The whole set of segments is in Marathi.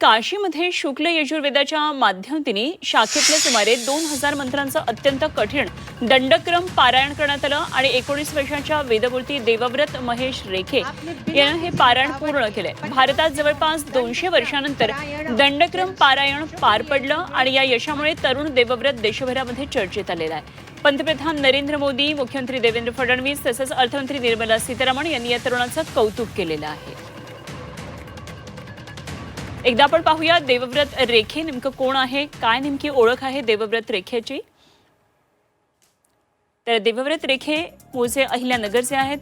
काशीमध्ये शुक्ल यजुर्वेदाच्या माध्यमातीने शाखेतल्या सुमारे दोन हजार मंत्रांचं अत्यंत कठीण दंडक्रम पारायण करण्यात आलं आणि एकोणीस वर्षाच्या वेदमूर्ती देवव्रत महेश रेखे यानं हे पारायण पूर्ण केलंय भारतात जवळपास दोनशे वर्षानंतर दंडक्रम पारायण पार पडलं आणि या यशामुळे तरुण देवव्रत देशभरामध्ये चर्चेत आलेला आहे. पंतप्रधान नरेंद्र मोदी मुख्यमंत्री देवेंद्र फडणवीस तसंच अर्थमंत्री निर्मला सीतारामन यांनी या तरुणाचं कौतुक केलेलं आहे. एकदा आपण पाहूया देवव्रत रेखे नेमकं कोण आहे? काय नेमकी ओळख आहे देवव्रत रेखेची? तर देवव्रत रेखे मूळचे अहिल्यानगरचे आहेत.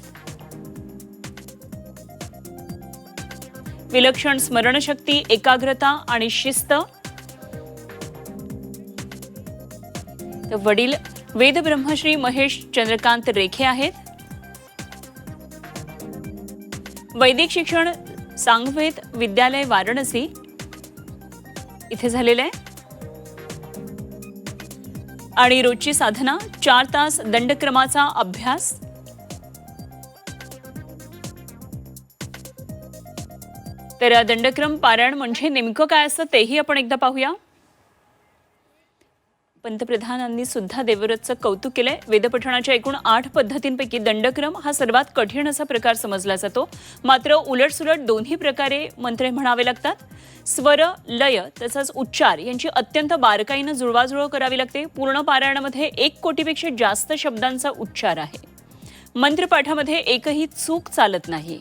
विलक्षण स्मरणशक्ती एकाग्रता आणि शिस्त. तर वडील वेदब्रह्मश्री महेश चंद्रकांत रेखे आहेत. वैदिक शिक्षण सांगवेद विद्यालय वाराणसी. इथे झालेलं आहे. आणि रोजची साधना चार तास दंडक्रमाचा अभ्यास. तर दंडक्रम पारायण म्हणजे नेमकं काय असतं तेही आपण एकदा पाहूया. पंतप्रधानांनी सुद्धा देवव्रतचं कौतुक केलंय. वेदपठणाच्या एकूण आठ पद्धतींपैकी दंडक्रम हा सर्वात कठीण असा प्रकार समजला जातो. मात्र उलटसुलट दोन्ही प्रकारे मंत्रे म्हणावे लागतात. स्वर लय तसंच उच्चार यांची अत्यंत बारकाईनं जुळवाजुळव करावी लागते. पूर्ण पारायणामध्ये एक कोटीपेक्षा जास्त शब्दांचा उच्चार आहे. मंत्रपाठामध्ये एकही चूक चालत नाही.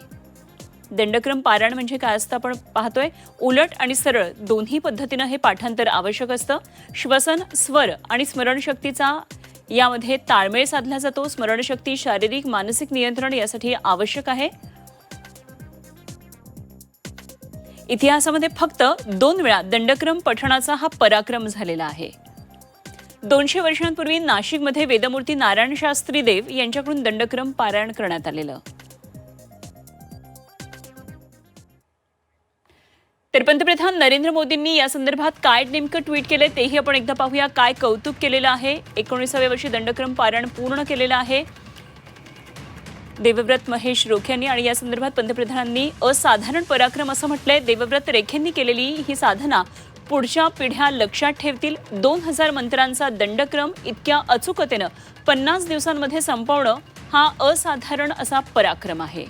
दंडक्रम पारायण म्हणजे काय असतं आपण पाहतोय? उलट आणि सरळ दोन्ही पद्धतीनं हे पाठांतर आवश्यक असतं. श्वसन स्वर आणि स्मरणशक्तीचा यामध्ये ताळमेळ साधला जातो. स्मरणशक्ती शारीरिक मानसिक नियंत्रण यासाठी आवश्यक आहे. इतिहासामध्ये फक्त दोन वेळा दंडक्रम पठणाचा हा पराक्रम झालेला आहे. दोनशे वर्षांपूर्वी नाशिकमध्ये वेदमूर्ती नारायण शास्त्री देव यांच्याकडून दंडक्रम पारायण करण्यात आलेलं. तर पंतप्रधान नरेंद्र मोदींनी या संदर्भात काय नेमकं ट्विट केलंय तेही आपण एकदा पाहूया. काय कौतुक केलेलं आहे? एकोणीसाव्या वर्षी दंडक्रम पारायण पूर्ण केलेलं आहे. देवव्रत महेश रोख यांनी आणि या संदर्भात पंतप्रधानांनी असाधारण पराक्रम असं म्हटलंय. देवव्रत रेखेंनी केलेली ही साधना पुढच्या पिढ्या लक्षात ठेवतील. दोन हजार मंत्रांचा दंडक्रम इतक्या अचूकतेनं पन्नास दिवसांमध्ये संपवणं हा असाधारण असा पराक्रम आहे.